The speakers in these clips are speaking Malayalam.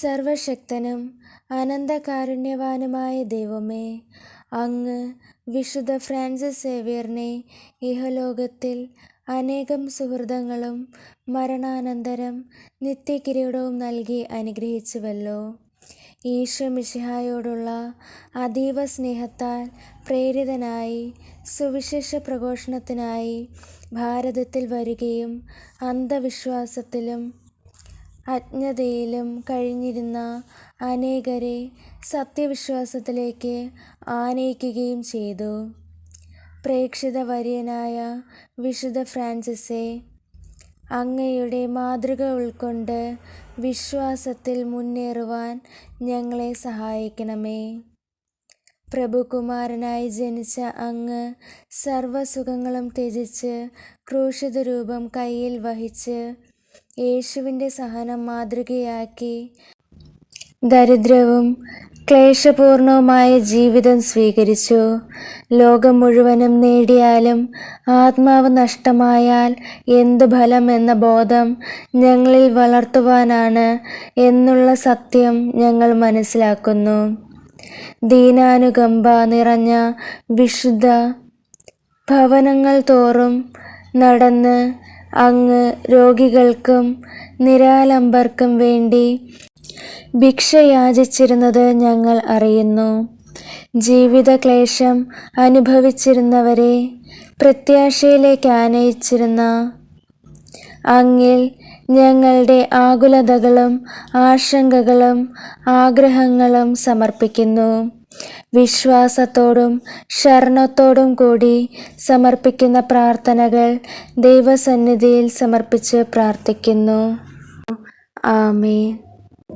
സർവശക്തനും അനന്തകാരുണ്യവാനുമായ ദൈവമേ അങ്ങ് വിശുദ്ധ ഫ്രാൻസിസ് സേവ്യറിനെ ഇഹലോകത്തിൽ അനേകം സുഹൃതങ്ങളും മരണാനന്തരം നിത്യകിരീടവും നൽകി അനുഗ്രഹിച്ചുവല്ലോ. ഈശോ മിശിഹായോടുള്ള അതീവ സ്നേഹത്താൽ പ്രേരിതനായി സുവിശേഷ പ്രഘോഷണത്തിനായി ഭാരതത്തിൽ വരികയും അന്ധവിശ്വാസത്തിലും അജ്ഞതയിലും കഴിഞ്ഞിരുന്ന അനേകരെ സത്യവിശ്വാസത്തിലേക്ക് ആനയിക്കുകയും ചെയ്തു. പ്രേക്ഷിത വര്യനായ വിശുദ്ധ ഫ്രാൻസിസെ അങ്ങയുടെ മാതൃക ഉൾക്കൊണ്ട് വിശ്വാസത്തിൽ മുന്നേറുവാൻ ഞങ്ങളെ സഹായിക്കണമേ. പ്രഭുകുമാരനായി ജനിച്ച അങ്ങ് സർവസുഖങ്ങളും ത്യജിച്ച് ക്രൂശിത രൂപം കയ്യിൽ വഹിച്ച് യേശുവിന്റെ സഹനം മാതൃകയാക്കി. ദരിദ്രവും ക്ലേശപൂർണവുമായ ജീവിതം സ്വീകരിച്ചു. ലോകം മുഴുവനും നേടിയാലും ആത്മാവ് നഷ്ടമായാൽ എന്ത് ഫലം എന്ന ബോധം ഞങ്ങളിൽ വളർത്തുവാനാണ് എന്നുള്ള സത്യം ഞങ്ങൾ മനസ്സിലാക്കുന്നു. ദീനാനുകമ്പ നിറഞ്ഞ വിശുദ്ധ ഭവനങ്ങൾ തോറും നടന്ന് അങ്ങ് രോഗികൾക്കും നിരാലംബർക്കും വേണ്ടി ഭിക്ഷയാചിച്ചിരുന്നത് ഞങ്ങൾ അറിയുന്നു. ജീവിതക്ലേശം അനുഭവിച്ചിരുന്നവരെ പ്രത്യാശയിലേക്ക് ആനയിച്ചിരുന്ന അങ്ങിൽ ഞങ്ങളുടെ ആകുലതകളും ആശങ്കകളും ആഗ്രഹങ്ങളും സമർപ്പിക്കുന്നു. വിശ്വാസത്തോടും ശരണത്തോടും കൂടി സമർപ്പിക്കുന്ന പ്രാർത്ഥനകൾ ദൈവസന്നിധിയിൽ സമർപ്പിച്ച് പ്രാർത്ഥിക്കുന്നു. ആമേൻ.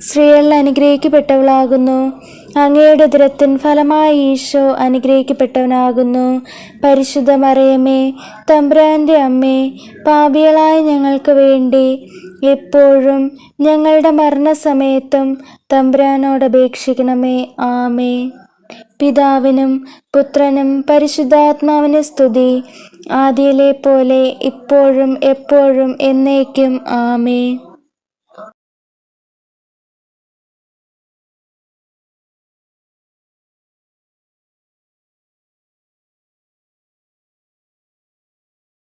സ്ത്രീകൾ അനുഗ്രഹിക്കപ്പെട്ടവളാകുന്നു. അങ്ങയുടെ ദുരത്തിൻ ഫലമായി ഈശോ അനുഗ്രഹിക്കപ്പെട്ടവനാകുന്നു. പരിശുദ്ധ മറിയമേ തമ്പ്രാന്റെ അമ്മേ പാപികളായ ഞങ്ങൾക്ക് വേണ്ടി എപ്പോഴും ഞങ്ങളുടെ മരണസമയത്തും തമ്പ്രാനോട് അപേക്ഷിക്കണമേ. ആമേ പിതാവിനും പുത്രനും പരിശുദ്ധാത്മാവിന് സ്തുതി. ആദിയിലെ പോലെ ഇപ്പോഴും എപ്പോഴും എന്നേക്കും. ആമേ